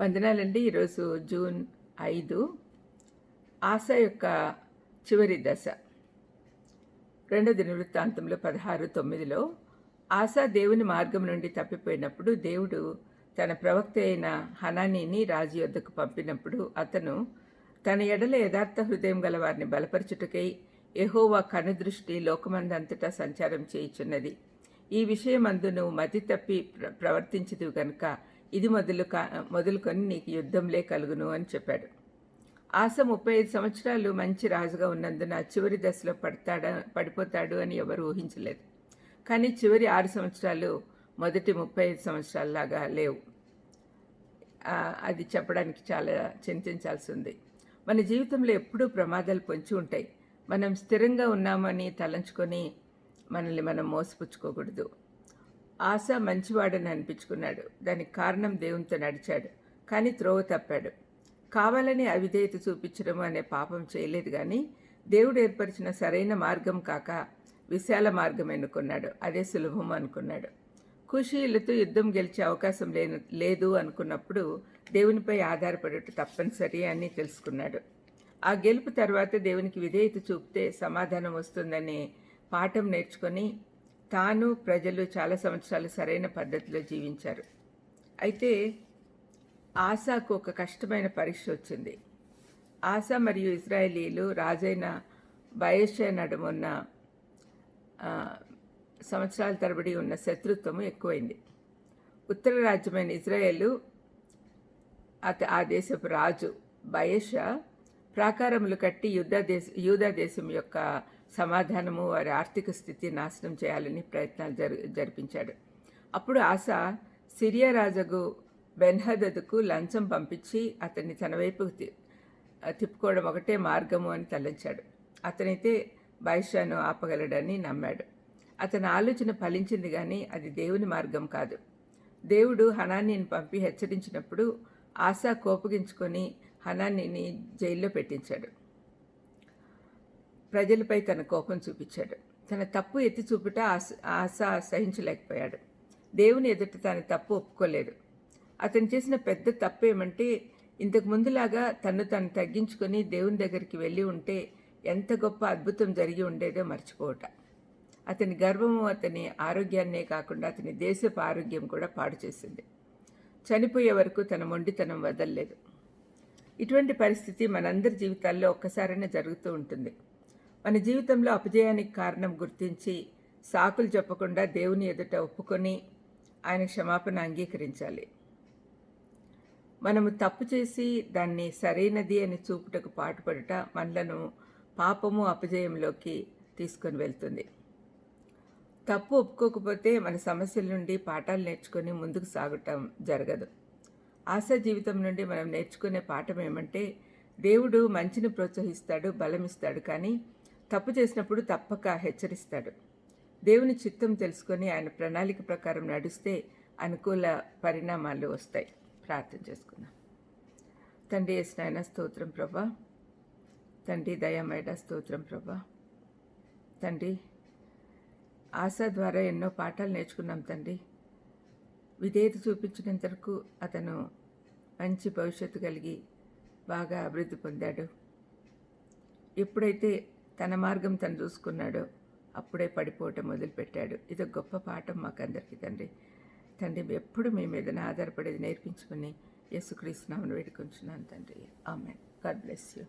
వందనాలండి. ఈరోజు జూన్ ఐదు ఆశ యొక్క చివరి దశ. రెండో దినవృత్తాంతంలో పదహారు తొమ్మిదిలో ఆశ దేవుని మార్గం నుండి తప్పిపోయినప్పుడు దేవుడు తన ప్రవక్త అయిన హనానీని రాజు యొద్దకు పంపినప్పుడు అతను తన ఎడల యథార్థ హృదయం గల వారిని బలపరచుటకై ఎహోవా కనుదృష్టి లోకమందంతటా సంచారం చేయుచున్నది. ఈ విషయమందు నువ్వు మతి తప్పి ప్ర ప్రవర్తించదు గనుక ఇది మొదలు కా మొదలుకొని నీకు యుద్ధంలే కలుగును అని చెప్పాడు. ఆశ ముప్పై ఐదు సంవత్సరాలు మంచి రాజుగా ఉన్నందున చివరి దశలో పడతాడా పడిపోతాడు అని ఎవరు ఊహించలేదు. కానీ చివరి ఆరు సంవత్సరాలు మొదటి ముప్పై ఐదు సంవత్సరాలలాగా లేవు. అది చెప్పడానికి చాలా చింతించాల్సి ఉంది. మన జీవితంలో ఎప్పుడూ ప్రమాదాలు పొంచి ఉంటాయి. మనం స్థిరంగా ఉన్నామని తలంచుకొని మనల్ని మనం మోసపుచ్చుకోకూడదు. ఆశ మంచివాడని అనిపించుకున్నాడు. దానికి కారణం దేవునితో నడిచాడు. కానీ త్రోవ తప్పాడు. కావాలని అవిధేయత చూపించడం అనే పాపం చేయలేదు కానీ దేవుడు ఏర్పరిచిన సరైన మార్గం కాక విశాల మార్గం ఎన్నుకున్నాడు. అదే సులభం అనుకున్నాడు. కుషీలతో యుద్ధం గెలిచే అవకాశం లేను లేదు అనుకున్నప్పుడు దేవునిపై ఆధారపడటం తప్పనిసరి అని తెలుసుకున్నాడు. ఆ గెలుపు తర్వాత దేవునికి విధేయత చూపితే సమాధానం వస్తుందనే పాఠం నేర్చుకొని తాను ప్రజలు చాలా సంవత్సరాలు సరైన పద్ధతిలో జీవించారు. అయితే ఆశాకు ఒక కష్టమైన పరీక్ష వచ్చింది. ఆశా మరియు ఇజ్రాయేలీలు రాజైన బయష నడుమున్న సంవత్సరాల తరబడి ఉన్న శత్రుత్వము ఎక్కువైంది. ఉత్తర రాజ్యమైన ఇజ్రాయేలు అత ఆ దేశపు రాజు బయష ప్రాకారములు కట్టి యుద్ధ దేశ యూదా దేశం యొక్క సమాధానము వారి ఆర్థిక స్థితి నాశనం చేయాలని ప్రయత్నాలు జరు జరిపించాడు. అప్పుడు ఆశ సిరియా రాజగు బెన్హదకు లంచం పంపించి అతన్ని తన వైపు తిప్పుకోవడం ఒకటే మార్గము అని తలంచాడు. అతనైతే బైషాను ఆపగలడని నమ్మాడు. అతని ఆలోచన ఫలించింది కానీ అది దేవుని మార్గం కాదు. దేవుడు హనానీని పంపి హెచ్చరించినప్పుడు ఆశా కోపగించుకొని హనానీని జైల్లో పెట్టించాడు. ప్రజలపై తన కోపం చూపించాడు. తన తప్పు ఎత్తి చూపుట ఆశ సహించలేకపోయాడు. దేవుని ఎదుట తన తప్పు ఒప్పుకోలేదు. అతను చేసిన పెద్ద తప్పు ఏమంటే ఇంతకు ముందులాగా తను తను తగ్గించుకొని దేవుని దగ్గరికి వెళ్ళి ఉంటే ఎంత గొప్ప అద్భుతం జరిగి ఉండేదో మర్చిపోవట. అతని గర్వము అతని ఆరోగ్యాన్నే కాకుండా అతని దేశపు ఆరోగ్యం కూడా పాడు చేసింది. చనిపోయే వరకు తన మొండితనం వదలలేదు. ఇటువంటి పరిస్థితి మనందరి జీవితాల్లో ఒక్కసారైనా జరుగుతూ ఉంటుంది. మన జీవితంలో అపజయానికి కారణం గుర్తించి సాకులు చెప్పకుండా దేవుని ఎదుట ఒప్పుకొని ఆయన క్షమాపణ అంగీకరించాలి. మనము తప్పు చేసి దాన్ని సరైనది అని చూపుటకు పాటుపడుట మనలను పాపము అపజయంలోకి తీసుకొని వెళ్తుంది. తప్పు ఒప్పుకోకపోతే మన సమస్యల నుండి పాఠాలు నేర్చుకొని ముందుకు సాగటం జరగదు. ఆశ జీవితం నుండి మనం నేర్చుకునే పాఠం ఏమంటే దేవుడు మంచిని ప్రోత్సహిస్తాడు బలమిస్తాడు కానీ తప్పు చేసినప్పుడు తప్పక హెచ్చరిస్తాడు. దేవుని చిత్తం తెలుసుకొని ఆయన ప్రణాళిక ప్రకారం నడిస్తే అనుకూల పరిణామాలు వస్తాయి. ప్రార్థన చేసుకుందాం. తండ్రి నాయన స్తోత్రం ప్రభా. తండ్రి దయామేడ స్తోత్రం ప్రభా. తండ్రి ఆశ ద్వారా ఎన్నో పాఠాలు నేర్చుకున్నాం తండ్రి. విధేయత చూపించినంత వరకు అతను మంచి భవిష్యత్తు కలిగి బాగా అభివృద్ధి పొందాడు. ఎప్పుడైతే తన మార్గం తను చూసుకున్నాడో. అప్పుడే పడిపోవటం మొదలుపెట్టాడు. ఇది గొప్ప పాఠం మాకందరికీ తండ్రి. తండ్రి ఎప్పుడు మీ మీద ఆధారపడేది నేర్పించుకుని యేసుక్రీస్తునామను వేడుకొంచున్నాను తండ్రి. ఆమె గాడ్ బ్లెస్ యూ.